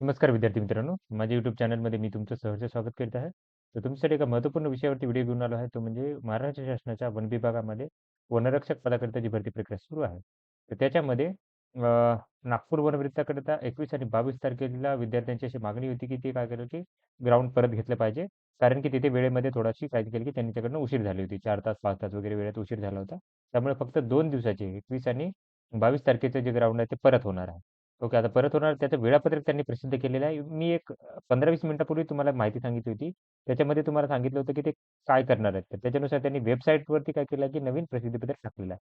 नमस्कार विद्यार्थी मित्रांनो. माझ्या युट्यूब चॅनलमध्ये मी तुमचं सहर्ष स्वागत करीत आहे. तर तुमच्यासाठी एका महत्त्वपूर्ण विषयावरती व्हिडिओ घेऊन आलो आहे. तो म्हणजे महाराष्ट्र शासनाच्या वन विभागामध्ये वनरक्षक पदाकरिताची भरती प्रक्रिया सुरू आहे. तर त्याच्यामध्ये नागपूर वनवृत्ताकरिता एकवीस आणि बावीस तारखेला विद्यार्थ्यांची अशी मागणी होती की ते काय केलं की ग्राउंड परत घेतलं पाहिजे. कारण की तिथे वेळेमध्ये थोडाशी काय केली की त्यांच्याकडनं उशीर झाली होती. चार तास पाच तास वगैरे वेळेत उशीर झाला होता. त्यामुळे फक्त दोन दिवसाचे एकवीस आणि बावीस तारखेचं जे ग्राउंड आहे ते परत होणार आहे. ओके. आता परत होणार त्याचं वेळापत्रक त्यांनी प्रसिद्ध केलेलं आहे. मी एक अ, 15-20 मिनिटापूर्वी तुम्हाला माहिती सांगितली होती. त्याच्यामध्ये तुम्हाला सांगितलं होतं, की ते काय करणार आहेत. तर त्याच्यानुसार त्यांनी वेबसाईटवरती काय केलं, की नवीन प्रसिद्धीपत्रक टाकलेलं आहे.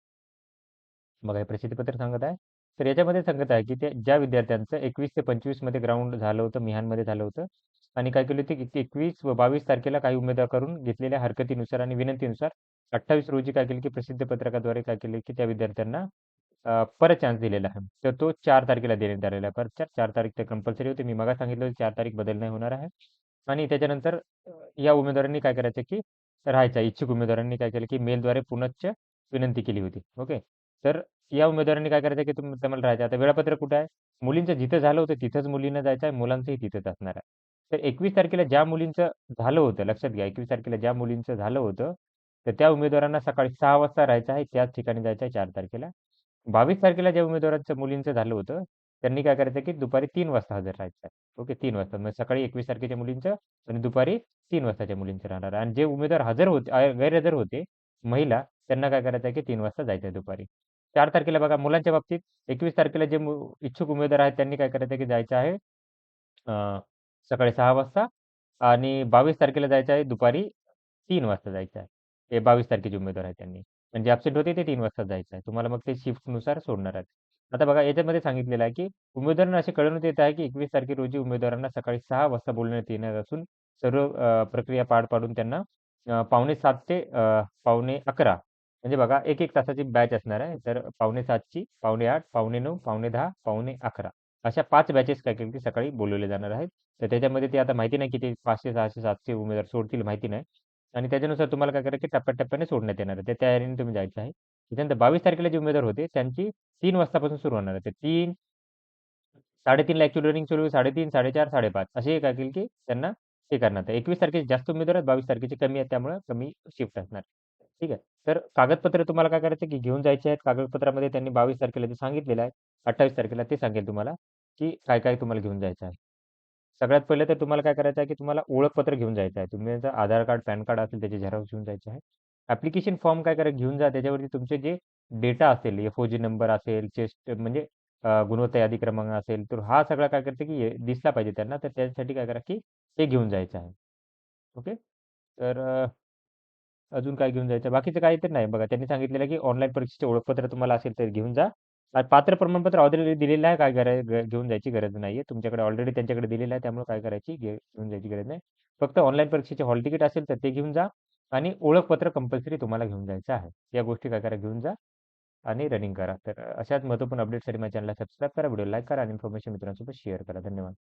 बघा हे प्रसिद्धीपत्रक सांगत आहे. तर याच्यामध्ये सांगत आहे, की ते ज्या विद्यार्थ्यांचं 21 ते 25 मध्ये ग्राउंड झालं होतं, मिहानमध्ये झालं होतं आणि काय केली होती, की 21 व 22 तारखेला काही उमेदवाराकडून घेतलेल्या हरकतीनुसार आणि विनंतीनुसार 28 रोजी काय केलं, की प्रसिद्ध पत्रकाद्वारे काय केले, की त्या विद्यार्थ्यांना अ, चान्स दिलेला आहे. तर तो चार तारखेला देण्यात आलेला आहे. पर चार चार तारीख तर कंपल्सरी होती. मी मगाच सांगितलं होतं 4 तारीख बदल नाही होणार आहे. आणि त्याच्यानंतर या उमेदवारांनी काय करायचं, की राहायचं इच्छुक उमेदवारांनी काय केलं, की मेलद्वारे पुनश्च विनंती केली होती. ओके. तर या उमेदवारांनी काय करायचं, की तुम्ही तुम्हाला राहायचं. आता वेळापत्रक कुठं आहे? मुलींचं जिथं झालं होतं तिथंच मुलींना जायचं आहे. मुलांचंही तिथंच असणार आहे. तर 21 तारखेला ज्या मुलींचं झालं होतं, लक्षात घ्या 21 तारखेला ज्या मुलींचं झालं होतं, तर त्या उमेदवारांना सकाळी सहा वाजता राहायचं आहे. त्याच ठिकाणी जायचं आहे चार तारखेला. 22 तारखेला ज्या उमेदवारांचं मुलींचं झालं होतं, त्यांनी काय करायचं, की दुपारी 3 वाजता हजर राहायचं आहे. ओके 3 वाजता. म्हणजे सकाळी 21 तारखेच्या मुलींचं आणि दुपारी 3 वाजताच्या मुलींचं राहणार आहे. आणि जे उमेदवार हजर होते अ, गैरहजर होते, महिला, त्यांना काय करायचं आहे, की 3 वाजता जायचं आहे दुपारी. 4 तारखेला बघा मुलांच्या बाबतीत 21 तारखेला जे मु इच्छुक उमेदवार आहेत, त्यांनी काय करायचं आहे, की जायचं आहे अ, सकाळी 6 वाजता आणि 22 तारखेला जायचं आहे दुपारी 3 वाजता जायचं आहे. हे 22 तारखेचे उमेदवार आहेत त्यांनी. म्हणजे ॲब्सेंट होते ते 3 वाजता जायचं आहे. तुम्हाला मग ते शिफ्टनुसार सोडणार आहेत. आता बघा याच्यामध्ये सांगितलेलं आहे, की उमेदवारांना असे कळवण्यात येत आहे, की 21 तारखे रोजी उमेदवारांना सकाळी 6 वाजता बोलण्यात येणार असून सर्व अ, प्रक्रिया पार पाडून त्यांना अ, पावणे 7 ते अ, पावणे 11 म्हणजे बघा 1-1 तासाची बॅच असणार आहे. तर पावणे 7 ची, पावणे 8, पावणे 9, पावणे 10, पावणे 11 अशा 5 बॅचेस काय करतील सकाळी बोलवले जाणार आहेत. तर त्याच्यामध्ये ते आता माहिती नाही किती 500, 600, 700 उमेदवार सोडतील माहिती नाही. आणि त्याच्यानुसार तुम्हाला काय करायचं, टप्प्याटप्प्याने सोडण्यात येणार आहे. त्या तयारीने तुम्ही जायचं आहे. त्याच्यानंतर 22 तारखेला जे उमेदवार होते, त्यांची 3 वाजतापासून सुरू होणार आहे. तर 3 3:30ला ॲक्चुअली रनिंग सुरू 3:30, 4:30, 5:30 असे काय केलं, की त्यांना हे करणार आहे. 21 तारखेचे जास्त उमेदवार आहेत, 22 तारखेचे कमी आहेत. त्यामुळे कमी शिफ्ट असणार. ठीक आहे. तर कागदपत्र तुम्हाला काय करायचं, की घेऊन जायचे आहेत. कागदपत्रामध्ये त्यांनी 22 तारखेला जे सांगितलेलं आहे, 28 तारखेला ते सांगेल तुम्हाला, की काय-काय तुम्हाला घेऊन जायचं आहे. सगळ्यात पहिले तर तुम्हाला काय करायचं आहे, की तुम्हाला ओळखपत्र घेऊन जायचं आहे. तुमचं आधार कार्ड, पॅन कार्ड असेल त्याचे झेरॉक्स घेऊन जायचे आहे. ॲप्लिकेशन फॉर्म काय करा घेऊन जा. त्याच्यावरती तुमचे जे डेटा असेल, एफ-ओ-जी नंबर असेल, चेस्ट म्हणजे अ, गुणवत्ता यादी क्रमांक असेल, तर हा सगळा काय करते, की दिसला पाहिजे त्यांना. तर त्यासाठी काय करा, की ते घेऊन जायचं आहे. ओके. तर अ, अजून काय घेऊन जायचं? बाकीचं काही तर नाही. बघा त्यांनी सांगितलेलं, की ऑनलाईन परीक्षेचे ओळखपत्र तुम्हाला असेल तर घेऊन जा. आणि पात्र प्रमाणपत्र ऑलरेडी दिलेलं आहे. काय गरज घेऊन जायची गरज नाहीये. तुमच्याकडे ऑलरेडी त्यांच्याकडे दिलेलं आहे. त्यामुळे काय करायची घे घेऊन जायची गरज नाही. फक्त ऑनलाईन परीक्षेचे हॉल तिकीट असेल तर ते घेऊन जा आणि ओळखपत्र कंपल्सरी तुम्हाला घेऊन जायचं आहे. या गोष्टी काय करा घेऊन जा आणि रनिंग करा. तर अशाच महत्त्वपूर्ण अपडेटसाठी माझ्या चॅनलला सबस्क्राईब करा, व्हिडिओ लाईक करा आणि इन्फॉर्मेशन मित्रांसोबत शेअर करा. धन्यवाद.